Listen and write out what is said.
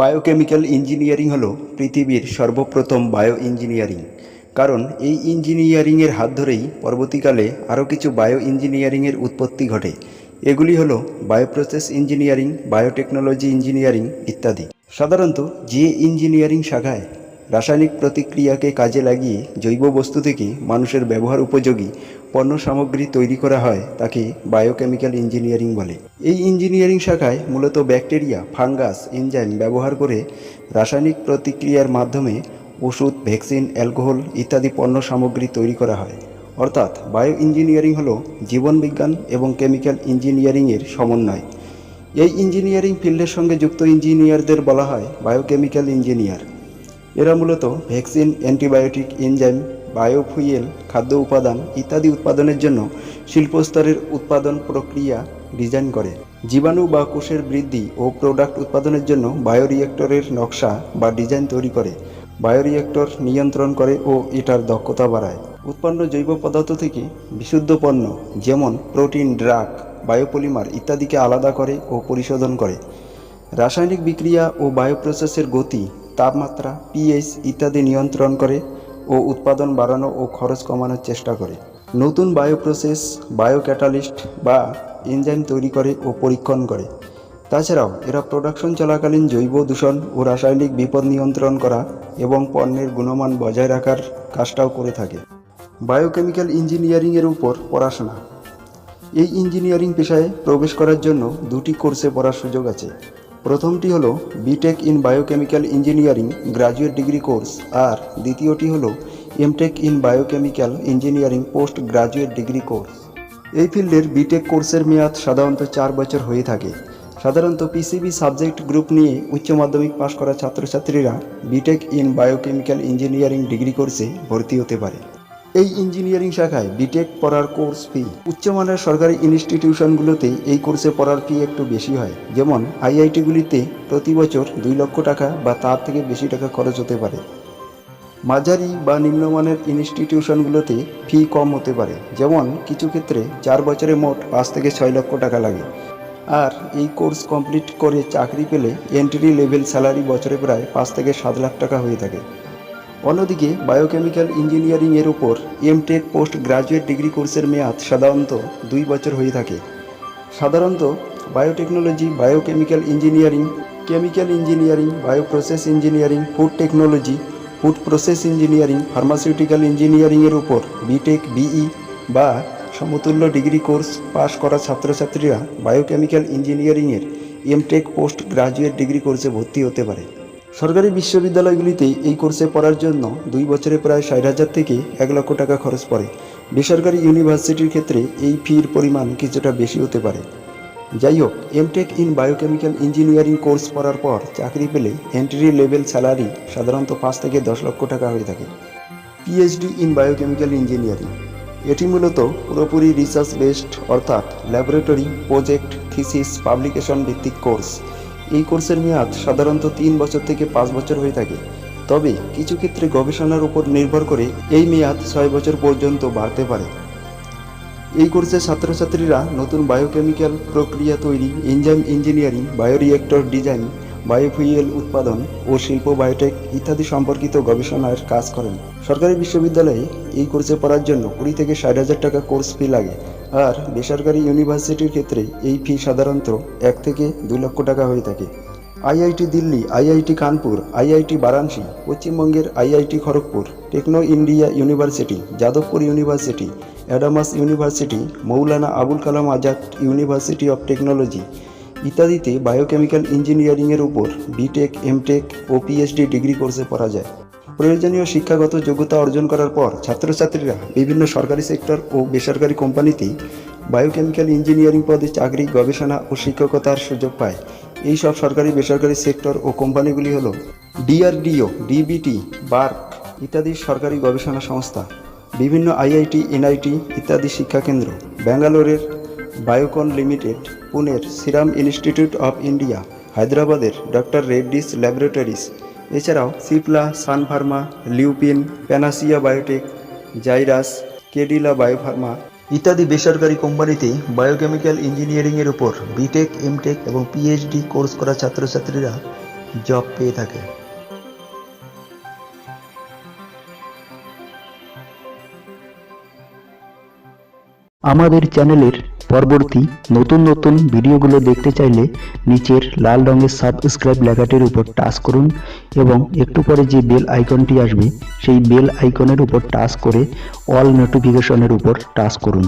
Biochemical engineering হলো পৃথিবীর সর্বপ্রথম বায়ো ইঞ্জিনিয়ারিং কারণ এই ইঞ্জিনিয়ারিংয়ের হাত ধরেই পরবর্তীকালে আরও কিছু বায়ো ইঞ্জিনিয়ারিংয়ের উৎপত্তি ঘটে। এগুলি হলো বায়োপ্রসেস ইঞ্জিনিয়ারিং বায়োটেকনোলজি ইঞ্জিনিয়ারিং ইত্যাদি। সাধারণত যে ইঞ্জিনিয়ারিং শাখায় রাসায়নিক প্রতিক্রিয়াকে কাজে লাগিয়ে জৈব বস্তু থেকে মানুষের ব্যবহার উপযোগী পণ্য সামগ্রী তৈরি করা হয়, তাকে বায়োকেমিক্যাল ইঞ্জিনিয়ারিং বলে। এই ইঞ্জিনিয়ারিং শাখায় মূলত ব্যাকটেরিয়া, ফাঙ্গাস, এনজাইম ব্যবহার করে রাসায়নিক প্রতিক্রিয়ার মাধ্যমে ওষুধ, ভ্যাকসিন, অ্যালকোহল ইত্যাদি পণ্য সামগ্রী তৈরি করা হয়। অর্থাৎ বায়ো ইঞ্জিনিয়ারিং হল জীবনবিজ্ঞান এবং কেমিক্যাল ইঞ্জিনিয়ারিংয়ের সমন্বয়। এই ইঞ্জিনিয়ারিং ফিল্ডের সঙ্গে যুক্ত ইঞ্জিনিয়ারদের বলা হয় বায়োকেমিক্যাল ইঞ্জিনিয়ার এরা মূলত ভ্যাকসিন, অ্যান্টিবায়োটিক, এনজাইম, বায়োফুয়েল, খাদ্য উপাদান ইত্যাদি উৎপাদনের জন্য শিল্পস্তরের উৎপাদন প্রক্রিয়া ডিজাইন করে। জীবাণু বা কোষের বৃদ্ধি ও প্রোডাক্ট উৎপাদনের জন্য বায়োরিয়েক্টরের নকশা বা ডিজাইন তৈরি করে। বায়োরিয়েক্টর নিয়ন্ত্রণ করে ও এটার দক্ষতা বাড়ায়। উৎপন্ন জৈব পদার্থ থেকে বিশুদ্ধ পণ্য, যেমন প্রোটিন, ড্রাগ, বায়োপলিমার ইত্যাদিকে আলাদা করে ও পরিশোধন করে। রাসায়নিক বিক্রিয়া ও বায়োপ্রসেসের গতি তাপমাত্রা পিএইচ ইত্যাদি নিয়ন্ত্রণ করে ও উৎপাদন বাড়ানো ও খরচ কমানোর চেষ্টা করে। নতুন বায়োপ্রসেস, বায়োক্যাটালিস্ট বা এনজাইম তৈরি করে ও পরীক্ষণ করে। তাছাড়াও, এরা প্রোডাকশন চলাকালীন জৈব দূষণ ও রাসায়নিক বিপদ নিয়ন্ত্রণ করা এবং পণ্যের গুণমান বজায় রাখার কাজটাও করে থাকে। বায়োকেমিক্যাল ইঞ্জিনিয়ারিংয়ের উপর পড়াশোনা। এই ইঞ্জিনিয়ারিং পেশায় প্রবেশ করার জন্য দুটি কোর্সে পড়ার সুযোগ আছে। প্রথমটি হলো B Tech in biochemical engineering graduate degree course আর দ্বিতীয়টি হলো M Tech in biochemical engineering post graduate degree course এই ফিল্ডের বিটেক কোর্সের মেয়াদ সাধারণত চার বছর হয়ে থাকে। সাধারণত পিসিবি সাবজেক্ট গ্রুপ নিয়ে উচ্চ মাধ্যমিক পাশ করা ছাত্রছাত্রীরা B Tech in biochemical engineering degree কোর্সে ভর্তি হতে পারে। এই ইঞ্জিনিয়ারিং শাখায় বিটেক পড়ার কোর্স ফি। উচ্চমানের সরকারি ইনস্টিটিউশনগুলোতে এই কোর্সে পড়ার ফি একটু বেশি হয়। যেমন আইআইটিগুলিতে প্রতি বছর দুই লক্ষ টাকা বা তার থেকে বেশি টাকা খরচ হতে পারে। মাঝারি বা নিম্নমানের ইনস্টিটিউশনগুলোতে ফি কম হতে পারে। যেমন, কিছু ক্ষেত্রে চার বছরে মোট পাঁচ থেকে ছয় লক্ষ টাকা লাগে। আর এই কোর্স কমপ্লিট করে চাকরি পেলে এন্ট্রি লেভেল স্যালারি বছরে প্রায় পাঁচ থেকে সাত লাখ টাকা হয়ে থাকে। অন্যদিকে বায়োকেমিক্যাল ইঞ্জিনিয়ারিং এর উপর এমটেক পোস্ট গ্রাজুয়েট ডিগ্রি কোর্সের মেয়াদ সাধারণত দুই বছর হয়ে থাকে। সাধারণত biotechnology biochemical engineering chemical engineering bioprocess engineering food technology food process engineering pharmaceutical ইঞ্জিনিয়ারিংয়ের উপর বিটেক বিই বা সমতুল্য ডিগ্রি কোর্স পাশ করা ছাত্রছাত্রীরা বায়োকেমিক্যাল ইঞ্জিনিয়ারিংয়ের এমটেক পোস্ট গ্রাজুয়েট ডিগ্রি কোর্সে ভর্তি হতে পারে। সরকারি বিশ্ববিদ্যালয়গুলিতে এই কোর্সে পড়ার জন্য দুই বছরে প্রায় ষাট হাজার থেকে এক লক্ষ টাকা খরচ পড়ে। বেসরকারি ইউনিভার্সিটির ক্ষেত্রে এই ফির পরিমাণ কিছুটা বেশি হতে পারে। যাই হোক M Tech in biochemical engineering course পড়ার পর চাকরি পেলে এন্ট্রি লেভেল স্যালারি সাধারণত পাঁচ থেকে দশ লক্ষ টাকা হয়ে থাকে। পিএইচডি ইন বায়োকেমিক্যাল ইঞ্জিনিয়ারিং এটি মূলত পুরোপুরি রিসার্চ বেসড অর্থাৎ ল্যাবরেটরি প্রজেক্ট থিসিস পাবলিকেশন ভিত্তিক কোর্স। এই কোর্সের মেয়াদ সাধারণত তিন বছর থেকে পাঁচ বছর হয়ে থাকে। তবে কিছু ক্ষেত্রে গবেষণার উপর নির্ভর করে এই মেয়াদ ছয় বছর পর্যন্ত বাড়তে পারে। এই কোর্সে ছাত্রছাত্রীরা নতুন বায়োকেমিক্যাল প্রক্রিয়া তৈরি enzyme engineering bioreactor design biofuel উৎপাদন ও শিল্প বায়োটেক ইত্যাদি সম্পর্কিত গবেষণার কাজ করেন। সরকারি বিশ্ববিদ্যালয়ে এই কোর্সে পড়ার জন্য কুড়ি থেকে ষাট হাজার টাকা কোর্স ফি লাগে। আর বেসরকারি ইউনিভার্সিটির ক্ষেত্রে এই ফি সাধারণত এক থেকে দুই লক্ষ টাকা হয়ে থাকে। IIT Delhi, IIT Kanpur, IIT Varanasi, পশ্চিমবঙ্গের IIT Kharagpur, Techno India University, Jadavpur University, Adamas University, Maulana Abul Kalam Azad University of Technology ইত্যাদিতে বায়োকেমিক্যাল ইঞ্জিনিয়ারিংয়ের উপর বিটেক এমটেক ও পিএইচডি ডিগ্রি কোর্সে পড়া যায়। প্রয়োজনীয় শিক্ষাগত যোগ্যতা অর্জন করার পর ছাত্রছাত্রীরা বিভিন্ন সরকারি সেক্টর ও বেসরকারি কোম্পানিতেই বায়োকেমিক্যাল ইঞ্জিনিয়ারিং পদে চাকরি, গবেষণা ও শিক্ষকতার সুযোগ পায়। এই সব সরকারি, বেসরকারি সেক্টর ও কোম্পানিগুলি হল ডিআরডিও, ডিবিটি, বার্ক ইত্যাদি সরকারি গবেষণা সংস্থা, বিভিন্ন আইআইটি, এনআইটি ইত্যাদি শিক্ষাকেন্দ্র ব্যাঙ্গালোরের বায়োকন লিমিটেড, পুনের সিরাম ইনস্টিটিউট অফ ইন্ডিয়া, হায়দ্রাবাদের ডক্টর রেড্ডিস ল্যাবরেটরিজ এছাড়াও সিপলা, সানফার্মা, লিউপিন, প্যানাসিয়া বায়োটেক, জাইরাস, কেডিলা বায়োফার্মা ইত্যাদি বেসরকারি কোম্পানিতে বায়োকেমিক্যাল ইঞ্জিনিয়ারিংয়ের উপর বিটেক এমটেক এবং পিএইচডি কোর্স করা ছাত্রছাত্রীরা জব পেয়ে থাকে। আমাদের চ্যানেলের পরবর্তী নতুন নতুন ভিডিওগুলো দেখতে চাইলে নিচের লাল রঙের সাবস্ক্রাইব লেখাটির উপর টাচ করুন এবং একটু পরে যে বেল আইকনটি আসবে, সেই বেল আইকনের উপর টাচ করে অল নোটিফিকেশনের উপর টাচ করুন।